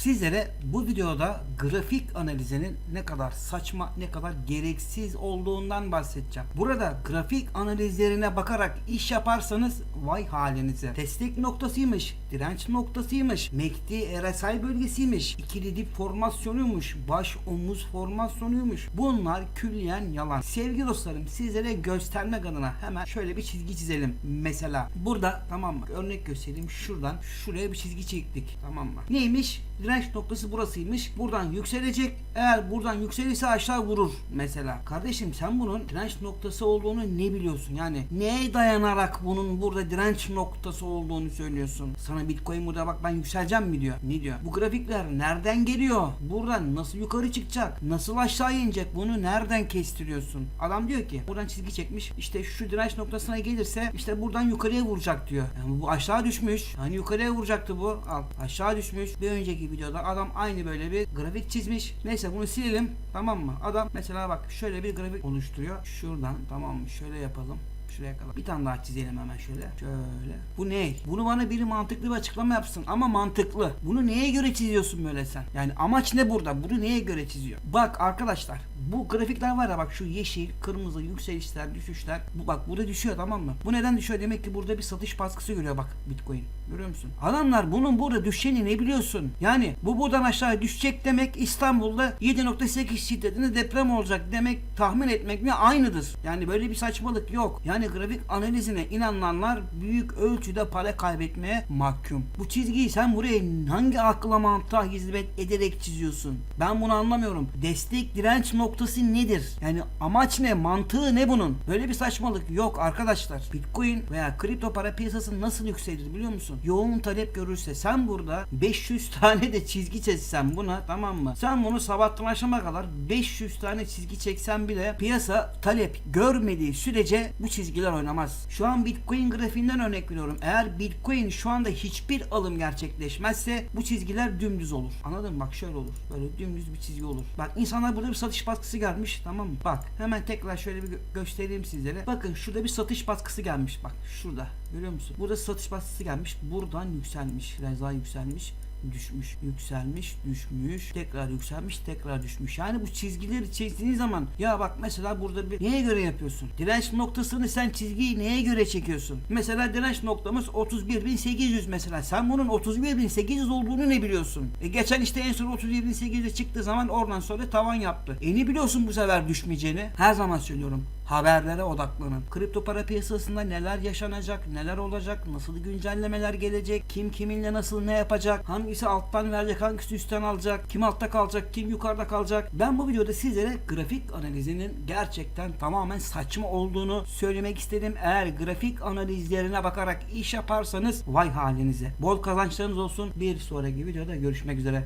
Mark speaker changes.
Speaker 1: Sizlere bu videoda grafik analizinin ne kadar saçma, ne kadar gereksiz olduğundan bahsedeceğim. Burada grafik analizlerine bakarak iş yaparsanız vay halinize. Destek noktasıymış, direnç noktasıymış, MACD RSI bölgesiymiş, ikili dip formasyonuymuş, baş omuz formasyonuymuş. Bunlar külliyen yalan. Sevgili dostlarım sizlere göstermek adına hemen şöyle bir çizgi çizelim. Mesela burada tamam mı? Örnek göstereyim. Şuradan şuraya bir çizgi çektik. Tamam mı? Neymiş? Direnç noktası burasıymış. Buradan yükselecek. Eğer buradan yükselirse aşağı vurur mesela. Kardeşim sen bunun direnç noktası olduğunu ne biliyorsun? Yani neye dayanarak bunun burada direnç noktası olduğunu söylüyorsun? Sana Bitcoin burada bak ben yükseleceğim mi diyor. Ne diyor? Bu grafikler nereden geliyor? Buradan nasıl yukarı çıkacak? Nasıl aşağı inecek? Bunu nereden kestiriyorsun? Adam diyor ki buradan çizgi çekmiş. İşte şu direnç noktasına gelirse işte buradan yukarıya vuracak diyor. Yani bu aşağı düşmüş. Hani yukarıya vuracaktı bu. Al aşağı düşmüş. Bir önceki videoda adam aynı böyle bir grafik çizmiş. Neyse bunu silelim. Tamam mı? Adam mesela bak şöyle bir grafik oluşturuyor. Şuradan tamam mı? Şöyle yapalım. Şuraya kadar. Bir tane daha çizelim hemen şöyle. Şöyle. Bu ne? Bunu bana biri mantıklı bir açıklama yapsın. Ama mantıklı. Bunu neye göre çiziyorsun böyle sen? Yani amaç ne burada? Bunu neye göre çiziyor? Bak arkadaşlar. Bu grafikler var ya bak şu yeşil, kırmızı, yükselişler, düşüşler. Bu bak burada düşüyor tamam mı? Bu neden düşüyor? Demek ki burada bir satış baskısı görüyor bak Bitcoin. Görüyor musun? Adamlar bunun burada düşeceğini ne biliyorsun? Yani bu buradan aşağı düşecek demek İstanbul'da 7.8 şiddetinde deprem olacak demek tahmin etmekle aynıdır. Yani böyle bir saçmalık yok. Yani grafik analizine inananlar büyük ölçüde para kaybetmeye mahkum. Bu çizgiyi sen buraya hangi akla mantığa hizmet ederek çiziyorsun? Ben bunu anlamıyorum. Destek direnç noktası nedir? Yani amaç ne? Mantığı ne bunun? Böyle bir saçmalık yok arkadaşlar. Bitcoin veya kripto para piyasası nasıl yükselir biliyor musun? Yoğun talep görürse sen burada 500 tane de çizgi çeksen buna tamam mı? Sen bunu sabahtan akşama kadar 500 tane çizgi çeksen bile piyasa talep görmediği sürece bu çizgiler oynamaz. Şu an Bitcoin grafiğinden örnek veriyorum. Eğer Bitcoin şu anda hiçbir alım gerçekleşmezse bu çizgiler dümdüz olur. Anladın mı? Bak şöyle olur. Böyle dümdüz bir çizgi olur. Bak insanlar burada bir satış baskısı gelmiş tamam mı? Bak hemen tekrar şöyle bir gö- göstereyim sizlere. Bakın şurada bir satış baskısı gelmiş bak şurada. Görüyor musun? Burada satış baskısı gelmiş. Buradan yükselmiş. Biraz daha yükselmiş düşmüş, yükselmiş, düşmüş, tekrar yükselmiş, tekrar düşmüş. Yani bu çizgileri çektiğin zaman ya bak mesela burada bir neye göre yapıyorsun? Direnç noktasını sen çizgiyi neye göre çekiyorsun? Mesela direnç noktamız 31.800 mesela. Sen bunun 31.800 olduğunu ne biliyorsun? E geçen işte en son 31.800'e çıktığı zaman oradan sonra tavan yaptı. E ne biliyorsun bu sefer düşmeyeceğini? Her zaman söylüyorum haberlere odaklanın. Kripto para piyasasında neler yaşanacak, neler olacak, nasıl güncellemeler gelecek, kim kiminle nasıl ne yapacak, hangisi alttan verecek, hangisi üstten alacak, kim altta kalacak, kim yukarıda kalacak. Ben bu videoda sizlere grafik analizinin gerçekten tamamen saçma olduğunu söylemek istedim. Eğer grafik analizlerine bakarak iş yaparsanız vay halinize. Bol kazançlarınız olsun. Bir sonraki videoda görüşmek üzere.